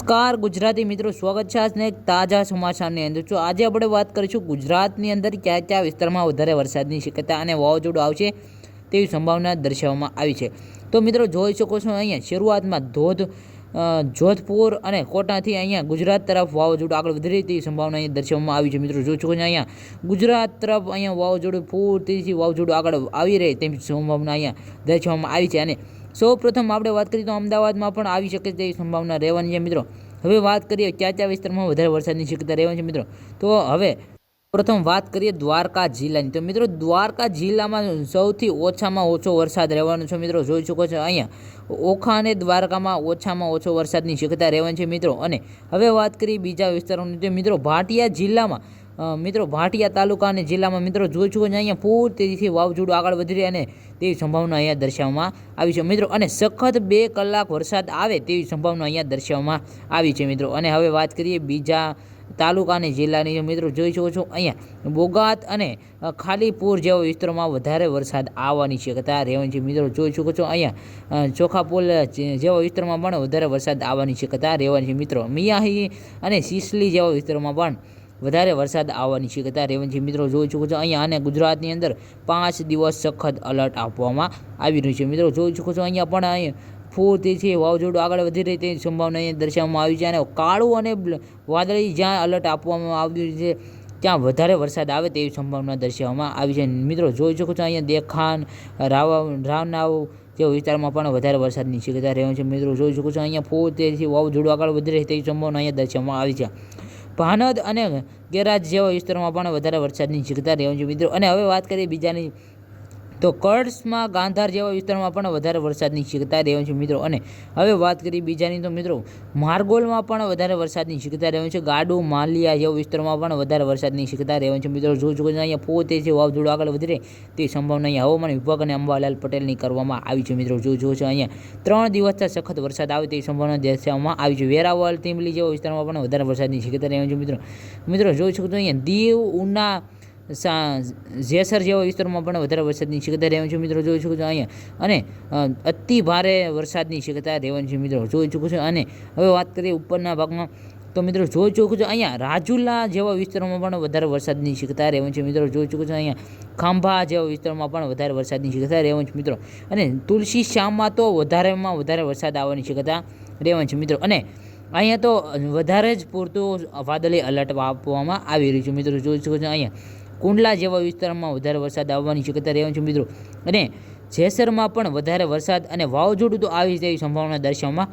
નમસ્કાર, ગુજરાતી મિત્રો, સ્વાગત છે આજને એક તાજા સમાચારની અંદર. જો આજે આપણે વાત કરીશું ગુજરાતની અંદર કયા કયા વિસ્તારમાં વધારે વરસાદની શક્યતા અને વાવાઝોડું આવશે તેવી સંભાવના દર્શાવવામાં આવી છે. તો મિત્રો, જોઈ શકો છો અહીંયા શરૂઆતમાં ધોધ જોધપુર અને કોટાથી અહીંયા ગુજરાત તરફ વાવાઝોડું આગળ વધી રહી તેવી સંભાવના અહીંયા દર્શાવવામાં આવી છે. મિત્રો, જોઈ શકો છો અહીંયા ગુજરાત તરફ અહીંયા વાવાઝોડું પૂરતીથી વાવાઝોડું આગળ આવી રહે તેવી સંભાવના અહીંયા દર્શાવવામાં આવી છે અને સૌ પ્રથમ આપણે વાત કરીએ તો અમદાવાદમાં પણ આવી શકે તેવી સંભાવના રહેવાની છે મિત્રો. હવે વાત કરીએ ક્યાં ક્યાં વિસ્તારમાં વધારે વરસાદની શક્યતા રહેવાની છે મિત્રો. તો હવે પ્રથમ વાત કરીએ દ્વારકા જિલ્લાની. તો મિત્રો દ્વારકા જિલ્લામાં સૌથી ઓછામાં ઓછો વરસાદ રહેવાનો છે મિત્રો. જોઈ શકો છો અહીંયા ઓખા અને દ્વારકામાં ઓછામાં ઓછો વરસાદની શક્યતા રહેવાની છે મિત્રો. અને હવે વાત કરીએ બીજા વિસ્તારોની. તો મિત્રો ભાટિયા જિલ્લામાં મિત્રો, ભાટિયા તાલુકા અને જિલ્લામાં મિત્રો જોઈ છો અહીંયા પૂર તેજીથી વાવઝોડું આગળ વધી રહી અને તેવી સંભાવના અહીંયા દર્શાવવામાં આવી છે. મિત્રો, અને સખત બે કલાક વરસાદ આવે તેવી સંભાવના અહીંયા દર્શાવવામાં આવી છે, મિત્રો. અને હવે વાત કરીએ બીજા તાલુકા અને જિલ્લાની. મિત્રો, જોઈ શકો છો, અહીંયા બોગાત અને ખાલીપુર જેવા વિસ્તારોમાં વધારે વરસાદ આવવાની શક્યતા રહેવાની છે. મિત્રો, જોઈ શકો છો, અહીંયા ચોખાપુલ જેવા વિસ્તારોમાં પણ વધારે વરસાદ આવવાની શક્યતા રહેવાની છે, મિત્રો. મિયાહી અને સિસલી જેવા વિસ્તારોમાં પણ વધારે વરસાદ આવવાની શક્યતા રહેવાની છે મિત્રો જોઈ શકો છો, અહીંયા અને ગુજરાતની અંદર પાંચ દિવસ સખત અલર્ટ આપવામાં આવી રહ્યું છે. મિત્રો જોઈ શકો છો, અહીંયા પણ અહીંયા ફૂરતી છે, વાવાઝોડું આગળ વધી રહી તેની સંભાવના અહીંયા દર્શાવવામાં આવી છે અને કાળું અને વાદળી જ્યાં અલર્ટ આપવામાં આવ્યું છે, ત્યાં વધારે વરસાદ આવે તેવી સંભાવના દર્શાવવામાં આવી છે. મિત્રો જોઈ શકો છો, અહીંયા દેખાન રાવા, રાવનાવ જેવા વિસ્તારમાં પણ વધારે વરસાદની શક્યતા રહેવાની છે. મિત્રો જોઈ શકો છો, અહીંયા ફૂલ તેજી વાવાઝોડું આગળ વધી રહી તેવી સંભાવના અહીંયા દર્શાવવામાં આવી છે. ભાનદ અને ગેરાજ જેવા વિસ્તારોમાં પણ વધારે વરસાદની શક્યતા રહેવાની છે મિત્રો. અને હવે વાત કરીએ બીજાની તો કચ્છમાં ગાંધાર જેવા વિસ્તારમાં પણ વધારે વરસાદની શક્યતા રહેવાની છે મિત્રો. અને હવે વાત કરીએ બીજાની, તો મિત્રો, માર્ગોલમાં પણ વધારે વરસાદની શક્યતા રહેવાની છે. ગાડુ, માલિયા જેવા વિસ્તારમાં પણ વધારે વરસાદની શક્યતા રહેવાની છે. મિત્રો જો જો અહીંયા પોતે છે વાવઝોડું આગળ વધી તે સંભાવના અહીંયા હવામાન વિભાગ અને અંબાલાલ પટેલની કરવામાં આવી છે. મિત્રો જો જો છે અહીંયા ત્રણ દિવસથી સખત વરસાદ આવે તેવી સંભાવના દર્શાવવામાં આવી છે. વેરાવળ તિમલી જેવા વિસ્તારમાં પણ વધારે વરસાદની શક્યતા રહેવાની છે, મિત્રો. મિત્રો, જોઈ શકો છો અહીંયા દીવ, ઉના જેસર જેવા વિસ્તારોમાં પણ વધારે વરસાદની શક્યતા રહેવાની છે મિત્રો, જોઈ શકો છો અહીંયા. અને અતિ ભારે વરસાદની શક્યતા રહેવાની છે મિત્રો, જોઈ શકો છો. અને હવે વાત કરીએ ઉપરના ભાગમાં, તો મિત્રો જોઈ ચૂકું છું અહીંયા રાજુલા જેવા વિસ્તારોમાં પણ વધારે વરસાદની શક્યતા રહેવાની છે મિત્રો, જોઈ ચૂકું છું અહીંયા. ખાંભા જેવા વિસ્તારોમાં પણ વધારે વરસાદની શક્યતા રહેવાની છે મિત્રો. અને તુલસી શ્યામમાં તો વધારેમાં વધારે વરસાદ આવવાની શક્યતા રહેવાની છે મિત્રો. અને અહીંયા તો વધારે જ પૂરતું વાદળી અલર્ટ આપવામાં આવી રહ્યું છે મિત્રો, જોઈ શકો છો અહીંયા. કુંડલા જેવા વિસ્તારમાં વધારે વરસાદ આવવાની શક્યતા રહેવાની છે મિત્રો. અને જેસરમાં પણ વધારે વરસાદ અને વાવાઝોડું તો આવી તેવી સંભાવના દર્શાવવામાં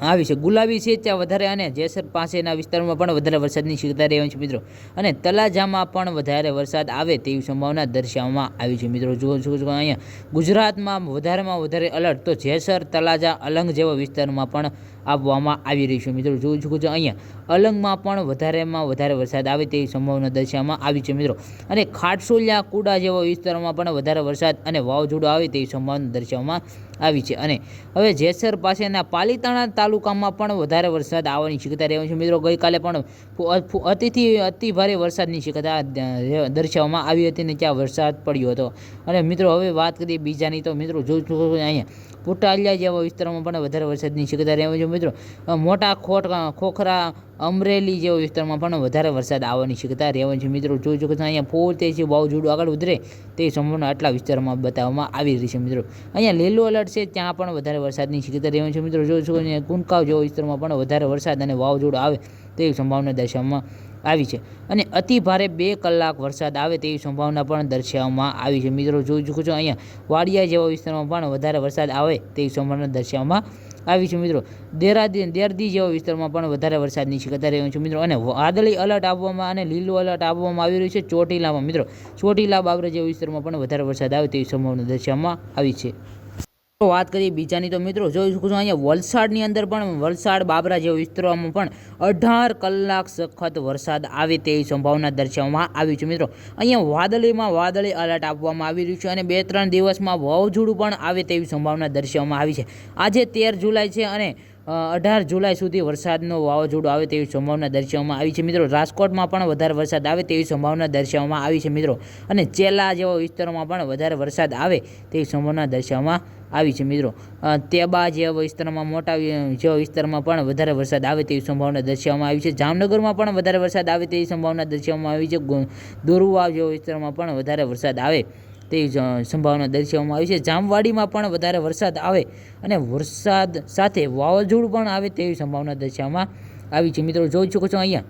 આવી છે. ગુલાબી છે ત્યાં વધારે અને જેસર પાસેના વિસ્તારમાં પણ વધારે વરસાદની શક્યતા રહેવાની છે મિત્રો. અને તલાજામાં પણ વધારે વરસાદ આવે તેવી સંભાવના દર્શાવવામાં આવી છે મિત્રો. જુઓ છો અહીંયા. ગુજરાતમાં વધારેમાં વધારે અલર્ટ તો જેસર, તલાજા, અલંગ જેવા વિસ્તારમાં પણ આપવામાં આવી રહ્યું છે મિત્રો. શકો છો અહીંયા. અલંગમાં પણ વધારેમાં વધારે વરસાદ આવે તેવી સંભાવના દર્શાવવામાં આવી છે મિત્રો. અને ખાટસોલિયા કુડા જેવા વિસ્તારોમાં પણ વધારે વરસાદ અને વાવાઝોડું આવે તેવી સંભાવના દર્શાવવામાં આવી છે. અને હવે જેસર પાસેના પાલીતાણા તાલુકામાં પણ વધારે વરસાદ આવવાની શક્યતા રહેવાની છે. મિત્રો, ગઈકાલે પણ અતિથી અતિ ભારે વરસાદની શક્યતા દર્શાવવામાં આવી હતી ને ત્યાં વરસાદ પડ્યો હતો. અને મિત્રો, હવે વાત કરીએ બીજાની તો મિત્રો જોઈ શકો અહીંયા પુટાલિયા જેવા વિસ્તારોમાં પણ વધારે વરસાદની શક્યતા રહેવાની છે. મિત્રો મોટા ખોટ, ખોખરા અમરેલી જેવા વિસ્તારમાં પણ વધારે વરસાદ આવવાની શક્યતા રહેવાની છે. મિત્રો, જોઈ શકો છો, અહીંયા ફૂલ તે છે, વાવાઝોડું આગળ વધરે તે સંપૂર્ણ આટલા વિસ્તારમાં બતાવવામાં આવી રહી છે, મિત્રો. અહીંયા લીલો અલર્ટ છે, ત્યાં પણ વધારે વરસાદની શક્યતા રહેવાની છે, મિત્રો. જોઈ શકો છો કુંકાવ જેવા વિસ્તારમાં પણ વધારે વરસાદ અને વાવાઝોડું આવે તેવી સંભાવના દર્શાવવામાં આવી છે. અને અતિ ભારે બે કલાક વરસાદ આવે તેવી સંભાવના પણ દર્શાવવામાં આવી છે, મિત્રો. જોઈ ચૂકું છો, અહીંયા વાડિયા જેવા વિસ્તારમાં પણ વધારે વરસાદ આવે તેવી સંભાવના દર્શાવવામાં આવી છે મિત્રો. દેરાદી દેરદી જેવા વિસ્તારમાં પણ વધારે વરસાદની શક્યતા રહેવાની છે મિત્રો. અને વાદળી અલર્ટ આપવામાં અને લીલું અલર્ટ આપવામાં આવી રહ્યું છે ચોટીલામાં મિત્રો. ચોટીલા બાબરા જેવા વિસ્તારમાં પણ વધારે વરસાદ આવે તેવી સંભાવના દર્શાવવામાં આવી છે. વાત કરીએ બીજાની, તો મિત્રો જોઈ શકું છું અહીંયા વલસાડની અંદર પણ, વલસાડ બાબરા જેવા વિસ્તારોમાં પણ અઢાર કલાક સખત વરસાદ આવે તેવી સંભાવના દર્શાવવામાં આવી છે. મિત્રો, અહીંયા વાદળીમાં વાદળી અલર્ટ આપવામાં આવી રહ્યું છે અને બે ત્રણ દિવસમાં વાવઝોડું પણ આવે તેવી સંભાવના દર્શાવવામાં આવી છે. આજે તેર જુલાઈ છે અને અઢાર જુલાઈ સુધી વરસાદનો વાવાઝોડું આવે તેવી સંભાવના દર્શાવવામાં આવી છે. મિત્રો, રાજકોટમાં પણ વધારે વરસાદ આવે તેવી સંભાવના દર્શાવવામાં આવી છે, મિત્રો. અને ચેલા જેવા વિસ્તારોમાં પણ વધારે વરસાદ આવે તેવી સંભાવના દર્શાવવામાં આવી છે, મિત્રો. તેબા જેવા વિસ્તારમાં, મોટા જેવા વિસ્તારમાં પણ વધારે વરસાદ આવે તેવી સંભાવના દર્શાવવામાં આવી છે. જામનગરમાં પણ વધારે વરસાદ આવે તેવી સંભાવના દર્શાવવામાં આવી છે. ગો- દોરુવા જેવા વિસ્તારમાં પણ વધારે વરસાદ આવે તેવી સંભાવના દર્શાવવામાં આવી છે. જામવાડીમાં પણ વધારે વરસાદ આવે અને વરસાદ સાથે વાવાઝોડું પણ આવે તેવી સંભાવના દર્શાવવામાં આવી છે. મિત્રો, જોઈ શકો છો અહીંયા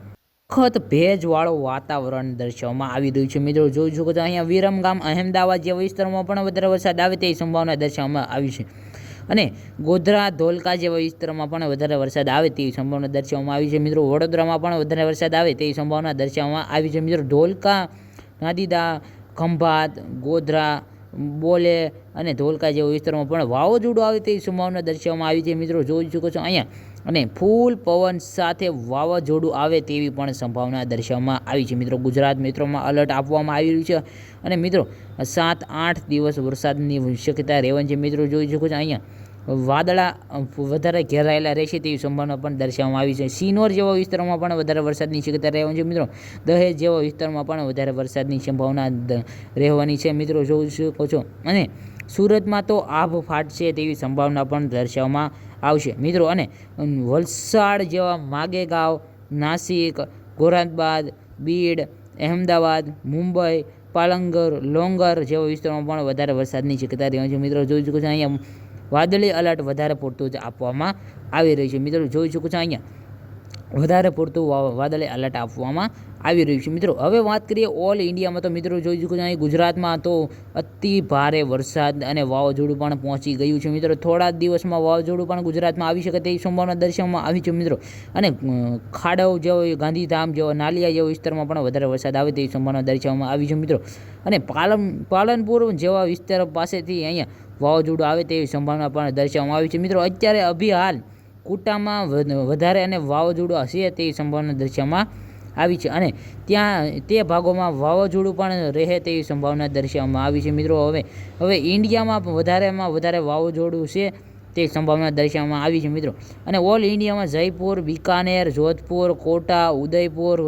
સખત ભેજવાળું વાતાવરણ દર્શાવવામાં આવી રહ્યું છે. મિત્રો, જોઈ શકો છો અહીંયા વિરમગામ અહેમદાબાદ જેવા વિસ્તારમાં પણ વધારે વરસાદ આવે તેવી સંભાવના દર્શાવવામાં આવી છે. અને ગોધરા, ધોલકા જેવા વિસ્તારમાં પણ વધારે વરસાદ આવે તેવી સંભાવના દર્શાવવામાં આવી છે. મિત્રો, વડોદરામાં પણ વધારે વરસાદ આવે તેવી સંભાવના દર્શાવવામાં આવી છે. મિત્રો, ધોલકા, નાદીદા ખંભાત, ગોધરા, બોલે અને ધોલકા જેવા વિસ્તારમાં પણ વાવાઝોડું આવે તેવી સંભાવના દર્શાવવામાં આવી છે. મિત્રો, જોઈ શકો છો અહીંયા. અને ફૂલ પવન સાથે વાવાઝોડું આવે તેવી પણ સંભાવના દર્શાવવામાં આવી છે. મિત્રો, ગુજરાત મિત્રોમાં અલર્ટ આપવામાં આવી રહ્યું છે. અને મિત્રો, સાત આઠ દિવસ વરસાદની શક્યતા રહેવાની છે. મિત્રો, જોઈ શકો છો અહીંયા. વાદળા વધારે ઘેરાયેલા રહેશે તેવી સંભાવના પણ દર્શાવવામાં આવી છે. સિનોર જેવા વિસ્તારોમાં પણ વધારે વરસાદની શક્યતા રહેવાની છે, મિત્રો. દહેજ જેવા વિસ્તારમાં પણ વધારે વરસાદની સંભાવના રહેવાની છે, મિત્રો. જોઈ શકો છો. અને સુરતમાં તો આભ ફાટશે તેવી સંભાવના પણ દર્શાવવામાં આવશે, મિત્રો. અને વલસાડ જેવા માગેગાંવ, નાસિક ગોરાદબાદ બીડ, અહેમદાબાદ, મુંબઈ પાલંગર લોંગર જેવા વિસ્તારોમાં પણ વધારે વરસાદની શક્યતા રહેવાની છે, મિત્રો. જોઈ શકો છો, અહીંયા વાદળી અલર્ટ વધારે પૂરતું જ આપવામાં આવી રહ્યું છે. મિત્રો જોઈ શકો છો અહીંયા વધારે પૂરતું વા- એલર્ટ આપવામાં આવી રહ્યું છે. મિત્રો, હવે વાત કરીએ ઓલ ઇન્ડિયામાં તો મિત્રો જોઈ શકો અહીં ગુજરાતમાં તો અતિ ભારે વરસાદ અને વાવાઝોડું પણ પહોંચી ગયું છે. મિત્રો, થોડા દિવસમાં વાવાઝોડું પણ ગુજરાતમાં આવી શકે તેવી સંભાવના દર્શાવવામાં આવી છે મિત્રો. અને ખાડાઓ જેવો, ગાંધીધામ જેવો, નાલિયા જેવો વિસ્તારમાં પણ વધારે વરસાદ આવે તેવી સંભાવના દર્શાવવામાં આવી છે મિત્રો. અને પાલન પાલનપુર જેવા વિસ્તાર પાસેથી અહીંયા વાવાઝોડું આવે તેવી સંભાવના પણ દર્શાવવામાં આવી છે. મિત્રો, અત્યારે અભી હાલ કુટામાં વધારે અને વાવાઝોડું હશે તેવી સંભાવના દર્શાવવામાં આવી છે. અને ત્યાં, તે ભાગોમાં વાવાઝોડું પણ રહે તેવી સંભાવના દર્શાવવામાં આવી છે. મિત્રો, હવે હવે ઇન્ડિયામાં વધારેમાં વધારે વાવાઝોડું છે તે સંભાવના દર્શાવવામાં આવી છે, મિત્રો. અને ઓલ ઇન્ડિયામાં જયપુર, બિકાનેર, જોધપુર, કોટા, ઉદયપુર,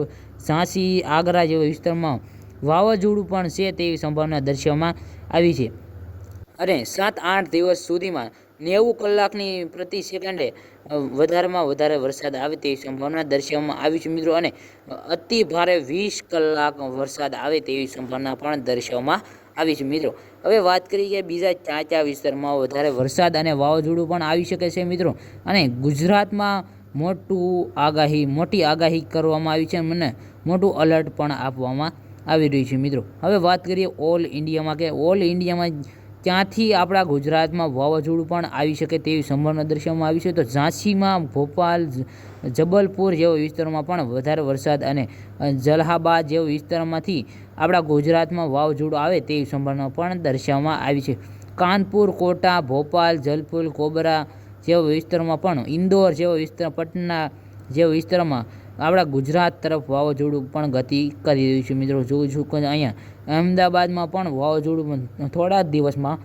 ઝાંસી, આગ્રા જેવા વિસ્તારમાં વાવાઝોડું પણ છે તેવી સંભાવના દર્શાવવામાં આવી છે. અને સાત આઠ દિવસ સુધીમાં નેવું કલાકની પ્રતિ સેકન્ડે વધારેમાં વધારે વરસાદ આવે તેવી સંભાવના દર્શાવવામાં આવી છે મિત્રો. અને અતિ ભારે વીસ કલાક વરસાદ આવે તેવી સંભાવના પણ દર્શાવવામાં આવી છે મિત્રો. હવે વાત કરીએ કે બીજા ચા ચા વિસ્તારમાં વધારે વરસાદ અને વાવાઝોડું પણ આવી શકે છે મિત્રો. અને ગુજરાતમાં મોટું આગાહી, મોટી આગાહી કરવામાં આવી છે મને મોટું અલર્ટ પણ આપવામાં આવી રહ્યું છે મિત્રો. હવે વાત કરીએ ઓલ ઇન્ડિયામાં કે ઓલ ઇન્ડિયામાં ત્યાંથી આપણા ગુજરાતમાં વાવાઝોડું પણ આવી શકે તેવી સંભાવના દર્શાવવામાં આવી છે. તો ઝાંસીમાં ભોપાલ જબલપુર જેવા વિસ્તારોમાં પણ વધારે વરસાદ અને જલ્હાબાદ જેવા વિસ્તારમાંથી આપણા ગુજરાતમાં વાવાઝોડું આવે તેવી સંભાવના પણ દર્શાવવામાં આવી છે. કાનપુર, કોટા, ભોપાલ, જલપુર, કોબરા જેવા વિસ્તારોમાં પણ, ઇન્દોર જેવા વિસ્તાર, પટના જેવા વિસ્તારમાં આપણા ગુજરાત તરફ વાવાઝોડું પણ ગતિ કરી રહ્યું છે. મિત્રો જોઉં છું કે અહીંયા અહેમદાબાદમાં પણ વાવાઝોડું થોડા જ દિવસમાં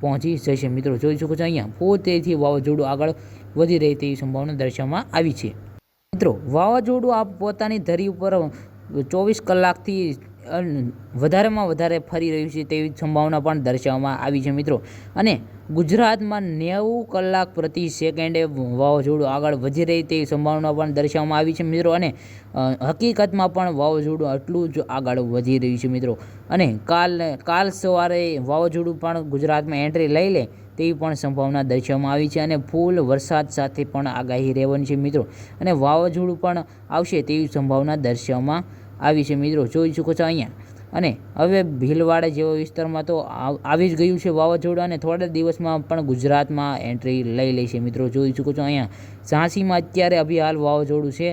પહોંચી જશે. મિત્રો, જોઈ શકો છો અહીંયા, પોતેથી વાવાઝોડું આગળ વધી રહી તેવી સંભાવના દર્શાવવામાં આવી છે. મિત્રો, વાવાઝોડું આ પોતાની ધરી ઉપર ચોવીસ કલાકથી વધારેમાં વધારે ફરી રહ્યું છે તેવી સંભાવના પણ દર્શાવવામાં આવી છે મિત્રો. અને ગુજરાતમાં નેવું કલાક પ્રતિ સેકન્ડે વાવાઝોડું આગળ વધી રહી તેવી સંભાવના પણ દર્શાવવામાં આવી છે મિત્રો. અને હકીકતમાં પણ વાવાઝોડું આટલું જ આગળ વધી રહ્યું છે મિત્રો. અને કાલ કાલ સવારે વાવાઝોડું પણ ગુજરાતમાં એન્ટ્રી લઈ લે તેવી પણ સંભાવના દર્શાવવામાં આવી છે અને ફૂલ વરસાદ સાથે પણ આગાહી રહેવાની છે મિત્રો. અને વાવાઝોડું પણ આવશે તેવી સંભાવના દર્શાવવામાં આવી છે મિત્રો, જોઈ શકો છો અહીંયા. અને હવે ભીલવાડા જેવા વિસ્તારમાં તો આવી જ ગયું છે વાવાઝોડું અને થોડા દિવસમાં પણ ગુજરાતમાં એન્ટ્રી લઈ લે છે મિત્રો, જોઈ શકો છો અહીંયા. ઝાંસીમાં અત્યારે અભી હાલ વાવાઝોડું છે.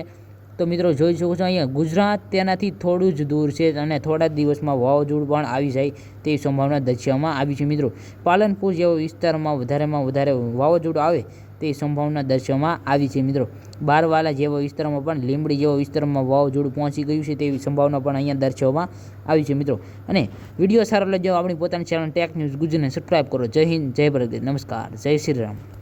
તો મિત્રો, જોઈ શકો છો અહીંયા, ગુજરાત તેનાથી થોડું જ દૂર છે અને થોડા દિવસમાં વાવાઝોડું પણ આવી જાય તેવી સંભાવના દર્શાવવામાં આવી છે મિત્રો. પાલનપુર જેવા વિસ્તારમાં વધારેમાં વધારે વાવાઝોડું આવે તેવી સંભાવના દર્શાવવામાં આવી છે મિત્રો. બારવાલા જેવા વિસ્તારમાં પણ, લીંબડી જેવા વિસ્તારમાં વાવાઝોડું પહોંચી ગયું છે તેવી સંભાવના પણ અહીંયા દર્શાવવામાં આવી છે મિત્રો. અને વીડિયો સારો લાગ્યો આપણી પોતાની ચેનલ ટેક ન્યૂઝ ગુજરાતને સબસ્ક્રાઈબ કરો. જય હિન્દ, જય ભારત. નમસ્કાર. જય શ્રી રામ.